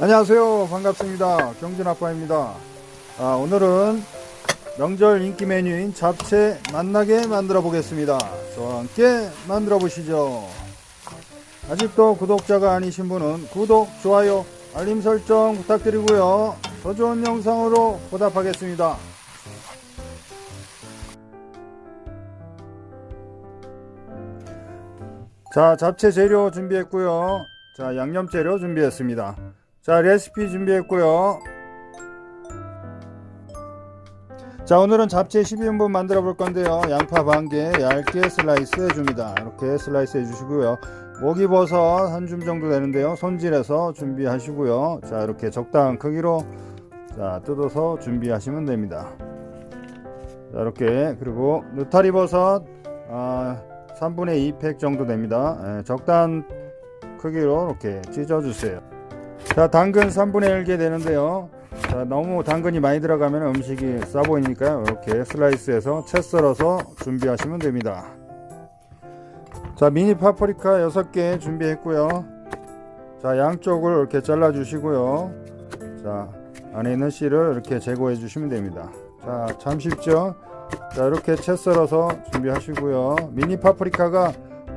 안녕하세요. 반갑습니다. 경진아빠입니다. 아, 오늘은 명절 인기 메뉴인 잡채 맛나게 만들어 보겠습니다. 저와 함께 만들어 보시죠. 아직도 구독자가 아니신 분은 구독, 좋아요, 알림 설정 부탁드리고요. 더 좋은 영상으로 보답하겠습니다. 자, 잡채 재료 준비했고요. 자, 양념 재료 준비했습니다. 자, 레시피 준비했고요. 자, 오늘은 잡채 12인분 만들어 볼 건데요. 양파 반개 얇게 슬라이스 해줍니다. 이렇게 슬라이스 해주시고요. 목이버섯 한 줌 정도 되는데요. 손질해서 준비하시고요. 자, 이렇게 적당한 크기로 자, 뜯어서 준비하시면 됩니다. 자, 이렇게 그리고 느타리 버섯 아, 3분의 2팩 정도 됩니다. 예, 적당한 크기로 이렇게 찢어주세요. 자, 당근 3분의 1개 되는데요. 자, 너무 당근이 많이 들어가면 음식이 싸 보이니까요. 이렇게 슬라이스해서 채 썰어서 준비하시면 됩니다. 자, 미니 파프리카 6개 준비했고요. 자, 양쪽을 이렇게 잘라 주시고요. 자, 안에 있는 씨를 이렇게 제거해 주시면 됩니다. 자, 참 쉽죠? 자, 이렇게 채 썰어서 준비하시고요. 미니 파프리카가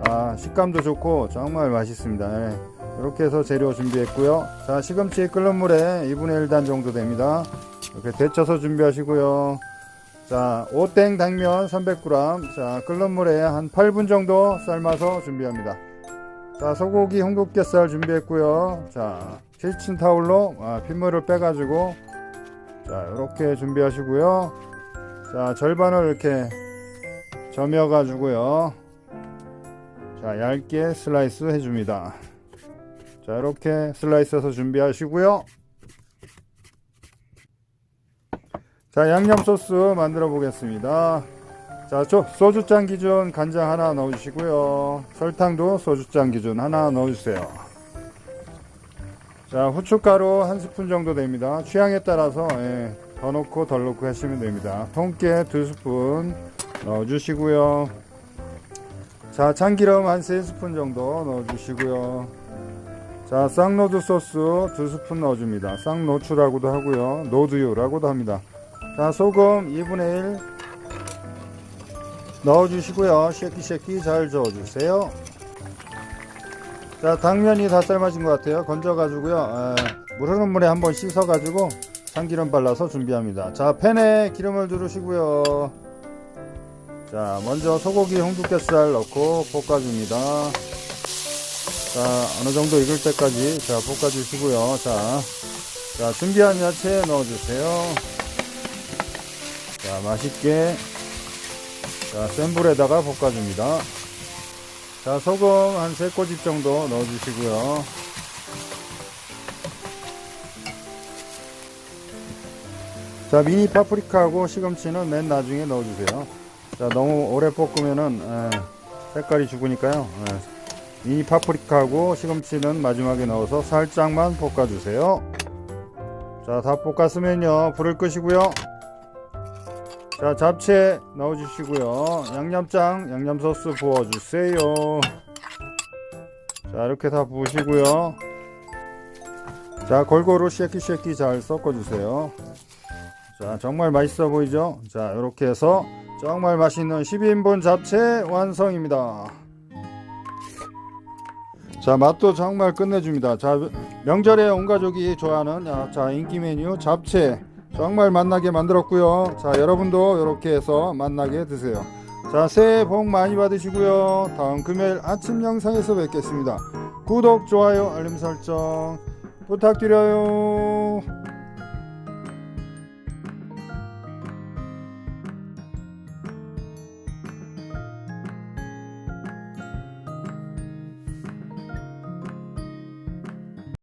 아, 식감도 좋고 정말 맛있습니다. 예. 이렇게 해서 재료 준비했고요. 자, 시금치 끓는 물에 2분의 1단 정도 됩니다. 이렇게 데쳐서 준비하시고요. 자, 오땡 당면 300g. 자, 끓는 물에 한 8분 정도 삶아서 준비합니다. 자, 소고기 홍두깨살 준비했고요. 자, 키친타올로 아, 핏물을 빼가지고 자, 이렇게 준비하시고요. 자, 절반을 이렇게 점여 가지고요. 자, 얇게 슬라이스 해줍니다. 자, 이렇게 슬라이스해서 준비하시고요. 자, 양념 소스 만들어 보겠습니다. 자, 저 소주잔 기준 간장 하나 넣어주시고요. 설탕도 소주잔 기준 하나 넣어주세요. 자, 후춧가루 한 스푼 정도 됩니다. 취향에 따라서 예, 더 넣고 덜 넣고 하시면 됩니다. 통깨 두 스푼 넣어주시고요. 자, 참기름 한 세 스푼 정도 넣어주시고요. 자, 쌍노드 소스 두 스푼 넣어줍니다. 쌍노추라고도 하고요. 노두유라고도 합니다. 자, 소금 2분의 1 넣어주시고요. 쉐끼쉐끼 잘 저어주세요. 자, 당면이 다 삶아진 것 같아요. 건져가지고요. 에, 물 흐르는 물에 한번 씻어가지고 참기름 발라서 준비합니다. 자, 팬에 기름을 두르시고요. 자, 먼저 소고기 홍두깨살 넣고 볶아줍니다. 자, 어느 정도 익을 때까지 자, 볶아 주시고요. 자, 자, 준비한 야채 넣어 주세요. 자, 맛있게 자, 센 불에다가 볶아 줍니다. 자, 소금 한 3꼬집 정도 넣어 주시고요. 자, 미니 파프리카하고 시금치는 맨 나중에 넣어 주세요. 자, 너무 오래 볶으면은 에, 색깔이 죽으니까요. 에, 미니 파프리카하고 시금치는 마지막에 넣어서 살짝만 볶아주세요. 자, 다 볶았으면요. 불을 끄시고요. 자, 잡채 넣어주시고요. 양념장, 양념소스 부어주세요. 자, 이렇게 다 부으시고요. 자, 골고루 쉐끼쉐끼 잘 섞어주세요. 자, 정말 맛있어 보이죠? 자, 이렇게 해서 정말 맛있는 12인분 잡채 완성입니다. 자, 맛도 정말 끝내줍니다. 자, 명절에 온 가족이 좋아하는 아, 자, 인기 메뉴 잡채. 정말 맛나게 만들었고요. 자, 여러분도 이렇게 해서 맛나게 드세요. 자, 새해 복 많이 받으시고요. 다음 금요일 아침 영상에서 뵙겠습니다. 구독, 좋아요, 알림 설정 부탁드려요.